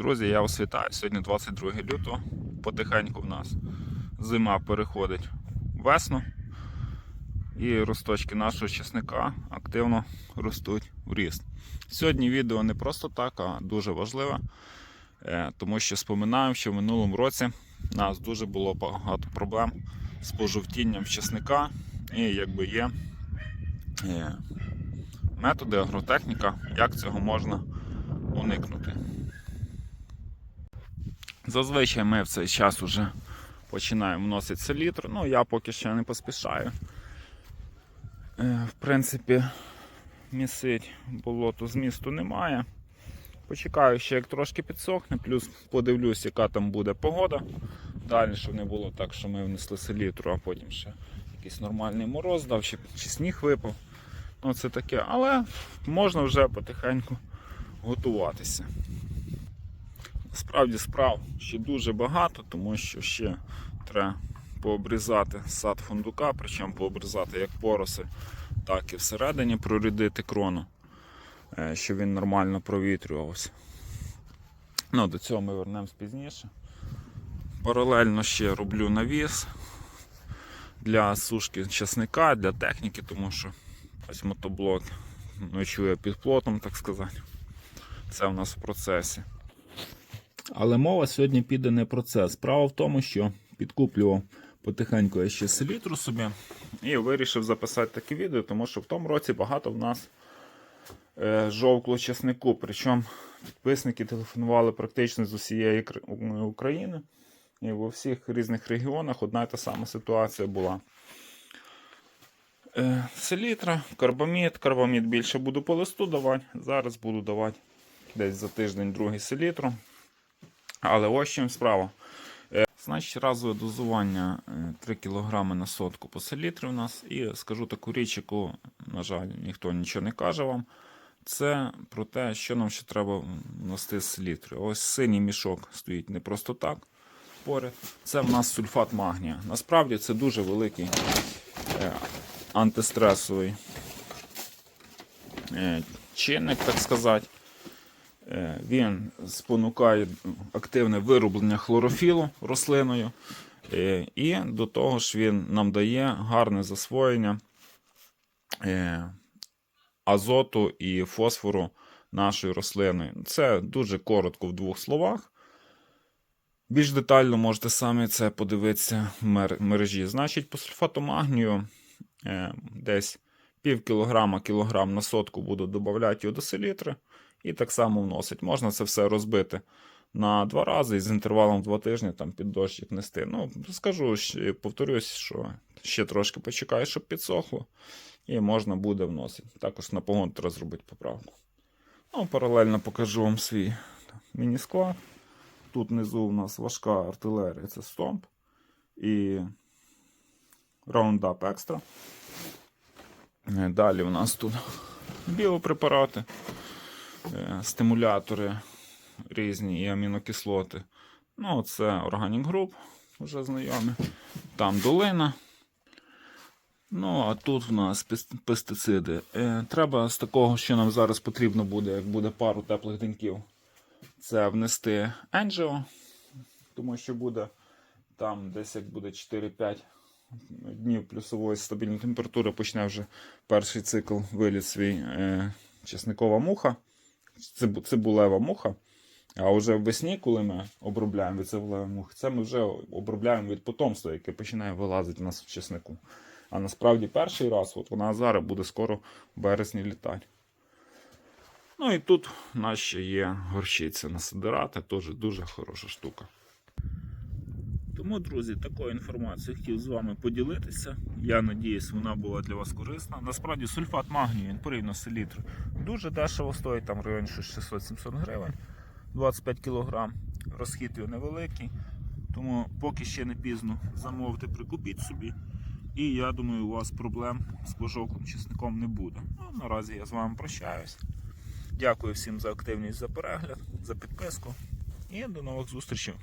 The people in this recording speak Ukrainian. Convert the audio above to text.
Друзі, я вас вітаю. Сьогодні 22 лютого. Потихеньку в нас зима переходить весну. І росточки нашого чесника активно ростуть в ріст. Сьогодні відео не просто так, а дуже важливе, е, тому що споминаємо, що в минулому році у нас дуже було багато проблем з пожовтінням чесника. І якби є е, методи, агротехніка, як цього можна уникнути. Зазвичай ми в цей час вже починаємо вносити селітру. Ну, я поки що не поспішаю. Е, В принципі, місить болото змісту немає. Почекаю ще як трошки підсохне, плюс подивлюсь, яка там буде погода. Далі, щоб не було так, що ми внесли селітру, а потім ще якийсь нормальний мороз дав, чи, чи сніг випав. Ну, це таке, але можна вже потихеньку готуватися. Справді справ ще дуже багато, тому що ще треба пообрізати сад фундука, причому пообрізати як пороси, так і всередині прорядити крону, е, щоб він нормально провітрювався. Ну, до цього ми вернемось пізніше. Паралельно ще роблю навіс для сушки часника, для техніки, тому що ось мотоблок ночує під плотом, так сказати. Це в нас в процесі. Але мова сьогодні піде не про це. Справа в тому, що підкуплював потихеньку я ще селітру собі і вирішив записати таке відео, тому що в тому році багато в нас е, жовкло чеснику. Причому підписники телефонували практично з усієї України. І в всіх різних регіонах одна і та сама ситуація була. Е, селітра, карбамід. Карбамід більше буду по листу давати. Зараз буду давати десь за тиждень другий селітру. Але ось чим справа. Е, Значить, разове дозування е, 3 кг на сотку по селітрі у нас. І скажу таку річ, яку, на жаль, ніхто нічого не каже вам. Це про те, що нам ще треба внести з селітри. Ось синій мішок стоїть не просто так поряд. Це в нас сульфат магнія. Насправді це дуже великий е, антистресовий е, чинник, так сказати. Е, Він спонукає активне вироблення хлорофілу рослиною. Е, І до того ж він нам дає гарне засвоєння е, азоту і фосфору нашої рослини. Це дуже коротко в двох словах. Більш детально можете самі це подивитися в мережі. Значить, по сульфату магнію е, десь пів кілограма, кілограм на сотку буду додавати його до селітри і так само вносить. Можна це все розбити на два рази і з інтервалом два тижні там під дощик нести. Ну, скажу, повторюсь, що ще трошки почекаю, щоб підсохло, і можна буде вносити. Також на погон треба зробити поправку. Ну, паралельно покажу вам свій міні-склад. Тут внизу у нас важка артилерія, це стомп і Roundup Extra. Е, Далі у нас тут біопрепарати, стимулятори різні і амінокислоти. Ну, це Organic Group, вже знайомі. Там долина. Ну, а тут в нас пестициди. Е, треба з такого, що нам зараз потрібно буде, як буде пару теплих деньків, це внести Angio, тому що буде там десь як буде 4-5 днів плюсової стабільної температури, почне вже перший цикл виліт свій е, чесникова муха, цибулева муха. А вже весні, коли ми обробляємо від цибулевої мухи, це ми вже обробляємо від потомства, яке починає вилазити в нас в чеснику. А насправді перший раз, от вона зараз буде скоро в березні літати. Ну і тут у нас ще є горщиця на сидирати, теж дуже хороша штука. Тому, друзі, такою інформацією хотів з вами поділитися. Я надіюсь, вона була для вас корисна. Насправді сульфат магнію, він порівняно з селітрою, дуже дешево стоїть, там в районі 600-700 гривень, 25 кг. Розхід його невеликий. Тому поки ще не пізно замовити, прикупіть собі. І я думаю, у вас проблем з пожовклим чесником не буде. Ну, наразі я з вами прощаюсь. Дякую всім за активність, за перегляд, за підписку і до нових зустрічей.